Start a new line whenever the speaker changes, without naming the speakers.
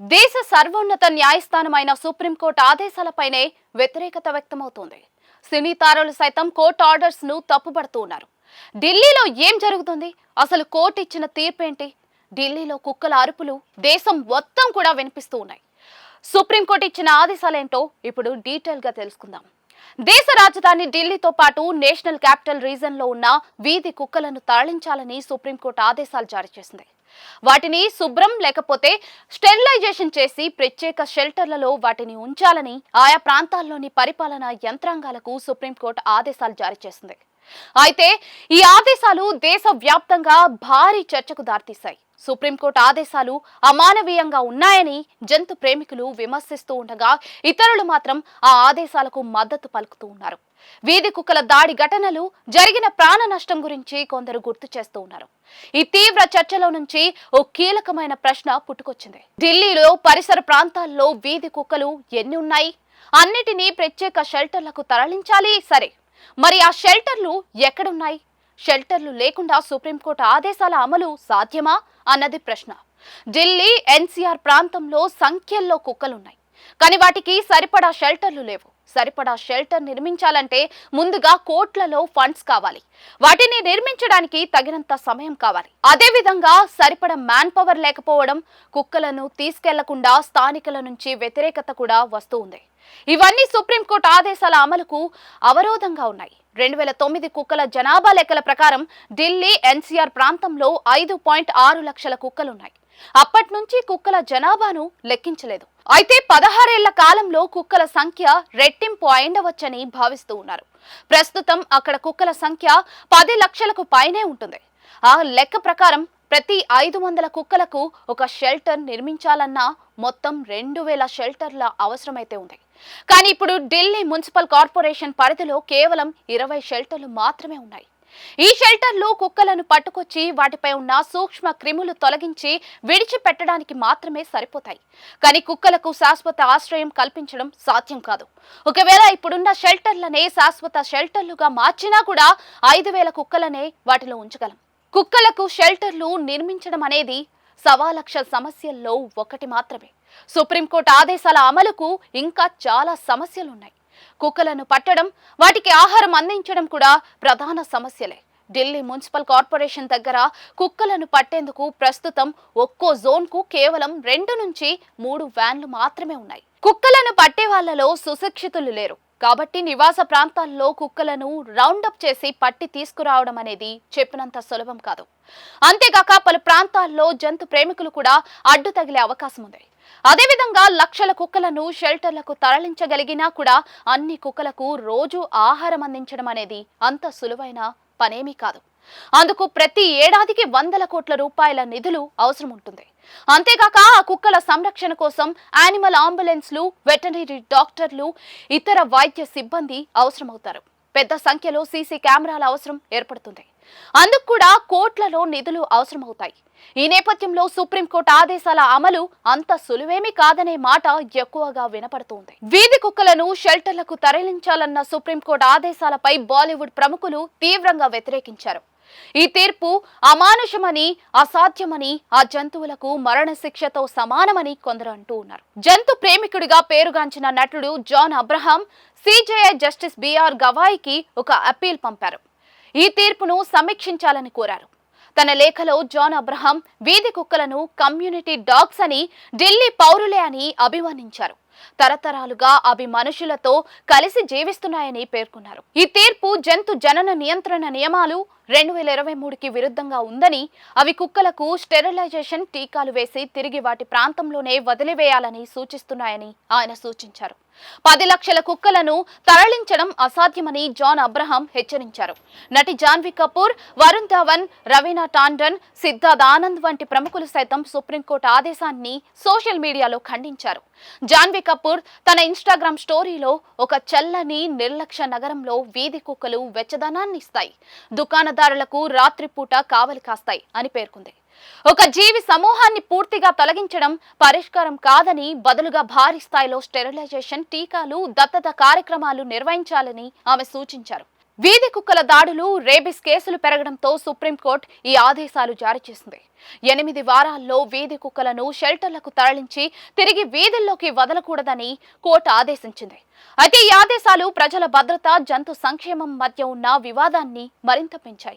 దేశ సర్వోన్నత న్యాయస్థానమైన సుప్రీంకోర్టు ఆదేశాలపైనే వ్యతిరేకత వ్యక్తమవుతోంది. సినీ తారలు సైతం కోర్టు ఆర్డర్స్ను తప్పుపడుతూ ఉన్నారు. ఢిల్లీలో ఏం జరుగుతుంది? అసలు కోర్టు ఇచ్చిన తీర్పేంటి? ఢిల్లీలో కుక్కల అరుపులు దేశం మొత్తం కూడా వినిపిస్తూ ఉన్నాయి. సుప్రీంకోర్టు ఇచ్చిన ఆదేశాలేంటో ఇప్పుడు డీటెయిల్గా తెలుసుకుందాం. దేశ రాజధాని ఢిల్లీతో పాటు నేషనల్ క్యాపిటల్ రీజన్లో ఉన్న వీధి కుక్కలను తరలించాలని సుప్రీంకోర్టు ఆదేశాలు జారీ చేసింది. వాటిని శుభ్రం లేకపోతే స్టెరిలైజేషన్ చేసి ప్రత్యేక షెల్టర్లలో వాటిని ఉంచాలని ఆయా ప్రాంతాల్లోని పరిపాలనా యంత్రాంగాలకు సుప్రీంకోర్టు ఆదేశాలు జారీ చేసింది. అయితే ఈ ఆదేశాలు దేశవ్యాప్తంగా భారీ చర్చకు దారితీశాయి. సుప్రీంకోర్టు ఆదేశాలు అమానవీయంగా ఉన్నాయని జంతు ప్రేమికులు విమర్శిస్తూ ఉండగా ఇతరులు మాత్రం ఆ ఆదేశాలకు మద్దతు పలుకుతూ ఉన్నారు. వీధి కుక్కల దాడి ఘటనలు జరిగిన ప్రాణ నష్టం గురించి కొందరు గుర్తు చేస్తూ ఉన్నారు. ఈ తీవ్ర చర్చలో నుంచి ఓ కీలకమైన ప్రశ్న పుట్టుకొచ్చింది. ఢిల్లీలో పరిసర ప్రాంతాల్లో వీధి కుక్కలు ఎన్ని ఉన్నాయి? అన్నిటినీ ప్రత్యేక షెల్టర్లకు తరలించాలి? సరే. మరి ఆ షెల్టర్లు ఎక్కడున్నాయి? షెల్టర్లు లేకుండా సుప్రీంకోర్టు ఆదేశాల అమలు సాధ్యమా? అన్నది ప్రశ్న. ఢిల్లీ ఎన్సీఆర్ ప్రాంతంలో సంఖ్యల్లో కుక్కలున్నాయి. కానీ వాటికి సరిపడా షెల్టర్లు లేవు. సరిపడా షెల్టర్ నిర్మించాలంటే ముందుగా కోట్లలో ఫండ్స్ కావాలి. వాటిని నిర్మించడానికి తగినంత సమయం కావాలి. అదేవిధంగా సరిపడ సరిపడా మ్యాన్ పవర్ లేకపోవడం కుక్కలను తీసుకెళ్ళకుండా స్థానికుల నుంచి వ్యతిరేకత కూడా వస్తూ ఉంది. ఇవన్నీ సుప్రీంకోర్టు ఆదేశాల అమలుకు అవరోధంగా ఉన్నాయి. రెండు వేల తొమ్మిది కుక్కల జనాభా లెక్కల ప్రకారం ఢిల్లీ ఎన్సీఆర్ ప్రాంతంలో ఐదు పాయింట్ ఆరు లక్షల కుక్కలున్నాయి. అప్పటి నుంచి కుక్కల జనాభాను లెక్కించలేదు. అయితే పదహారేళ్ళ కాలంలో కుక్కల సంఖ్య రెట్టింపు అయిండవచ్చని భావిస్తూ ఉన్నారు. ప్రస్తుతం అక్కడ కుక్కల సంఖ్య పది లక్షలకు పైనే ఉంటుంది. ఆ లెక్క ప్రకారం ప్రతి ఐదు వందల కుక్కలకు ఒక షెల్టర్ నిర్మించాలన్నా మొత్తం రెండు వేల షెల్టర్ల అవసరమైతే ఉంది. కానీ ఇప్పుడు ఢిల్లీ మున్సిపల్ కార్పొరేషన్ పరిధిలో కేవలం ఇరవై షెల్టర్లు మాత్రమే ఉన్నాయి. ఈ షెల్టర్లు కుక్కలను పట్టుకొచ్చి వాటిపై ఉన్న సూక్ష్మ క్రిములు తొలగించి విడిచిపెట్టడానికి మాత్రమే సరిపోతాయి. కానీ కుక్కలకు శాశ్వత ఆశ్రయం కల్పించడం సాధ్యం కాదు. ఒకవేళ ఇప్పుడున్న షెల్టర్లనే శాశ్వత షెల్టర్లుగా మార్చినా కూడా ఐదు వేల కుక్కలనే వాటిలో ఉంచగలం. కుక్కలకు షెల్టర్లు నిర్మించడం అనేది సవాలక్ష సమస్యల్లో ఒకటి మాత్రమే. సుప్రీంకోర్టు ఆదేశాల అమలుకు ఇంకా చాలా సమస్యలున్నాయి. కుక్కలను పట్టడం వాటికి ఆహారం అందించడం కూడా ప్రధాన సమస్యలే. ఢిల్లీ మున్సిపల్ కార్పొరేషన్ దగ్గర కుక్కలను పట్టేందుకు ప్రస్తుతం ఒక్కో జోన్కు కేవలం రెండు నుంచి మూడు వ్యాన్లు మాత్రమే ఉన్నాయి. కుక్కలను పట్టే వాళ్ళలో సుశిక్షితులు లేరు. కాబట్టి నివాస ప్రాంతాల్లో కుక్కలను రౌండప్ చేసి పట్టి తీసుకురావడం అనేది చెప్పినంత సులభం కాదు. అంతేగాక పలు ప్రాంతాల్లో జంతు ప్రేమికులు కూడా అడ్డు తగిలే అవకాశం ఉంది. అదేవిధంగా లక్షల కుక్కలను షెల్టర్లకు తరలించగలిగినా కూడా అన్ని కుక్కలకు రోజు ఆహారం అందించడం అనేది అంత సులువైన పనేమీ కాదు. అందుకు ప్రతి ఏడాదికి వందల కోట్ల రూపాయల నిధులు అవసరం ఉంటుంది. అంతేకాక ఆ కుక్కల సంరక్షణ కోసం యానిమల్ అంబులెన్స్లు వెటనరీ డాక్టర్లు ఇతర వైద్య సిబ్బంది అవసరమవుతారు. పెద్ద సంఖ్యలో సీసీ కెమెరాల అవసరం ఏర్పడుతుంది. అందుకు కూడా కోట్లలో నిధులు అవసరమవుతాయి. ఈ నేపథ్యంలో సుప్రీంకోర్టు ఆదేశాల అమలు అంత సులువేమీ కాదనే మాట ఎక్కువగా వినపడుతోంది. వీధి కుక్కలను షెల్టర్లకు తరలించాలన్న సుప్రీంకోర్టు ఆదేశాలపై బాలీవుడ్ ప్రముఖులు తీవ్రంగా వ్యతిరేకించారు. ఈ తీర్పు అమానుషమని అసాధ్యమని ఆ జంతువులకు మరణశిక్షతో సమానమని కొందరు అంటూ ఉన్నారు. జంతు ప్రేమికుడిగా పేరుగాంచిన నటుడు John Abraham CJI justice B R గవాయికి ఒక అప్పీల్ పంపారు. ఈ తీర్పును సమీక్షించాలని కోరారు. తన లేఖలో జాన్ అబ్రహాం వీధి కుక్కలను కమ్యూనిటీ డాగ్స్ అని ఢిల్లీ పౌరులే అని అభివర్ణించారు. తరతరాలుగా అవి మనుషులతో కలిసి జీవిస్తున్నాయని పేర్కొన్నారు. ఈ తీర్పు జంతు జనన నియంత్రణ నియమాలు రెండు వేల ఇరవై మూడుకి విరుద్ధంగా ఉందని అవి కుక్కలకు స్టెరిలైజేషన్ టీకాలు వేసి తిరిగి వాటి ప్రాంతంలోనే వదిలివేయాలని సూచిస్తున్నాయని ఆయన సూచించారు. పది లక్షల కుక్కలను తరలించడం అసాధ్యమని జాన్ అబ్రహాం హెచ్చరించారు. నటి జాన్వీ కపూర్ వరుణ్ ధవన్ రవీనా టాండన్ సిద్ధార్థ్ ఆనంద్ వంటి ప్రముఖులు సైతం సుప్రీంకోర్టు ఆదేశాన్ని సోషల్ మీడియాలో ఖండించారు. జాన్వీ కపూర్ తన ఇన్స్టాగ్రామ్ స్టోరీలో ఒక చల్లని నిర్లక్ష్య నగరంలో వీధి కుక్కలు వెచ్చదనాన్ని ఇస్తాయి దుకాణదారులకు రాత్రిపూట కావలి కాస్తాయి అని పేర్కొంది. ఒక జీవి సమూహాన్ని పూర్తిగా తొలగించడం పరిష్కారం కాదని బదులుగా భారీ స్థాయిలో స్టెరిలైజేషన్ టీకాలు దత్తత కార్యక్రమాలు నిర్వహించాలని ఆమె సూచించారు. వీధి కుక్కల దాడులు రేబిస్ కేసులు పెరగడంతో సుప్రీంకోర్టు ఈ ఆదేశాలు జారీ చేసింది. ఎనిమిది వారాల్లో వీధి కుక్కలను షెల్టర్లకు తరలించి తిరిగి వీధుల్లోకి వదలకూడదని కోర్టు ఆదేశించింది. అయితే ఈ ఆదేశాలు ప్రజల భద్రత జంతు సంక్షేమం మధ్య ఉన్న వివాదాన్ని మరింత పెంచాయి.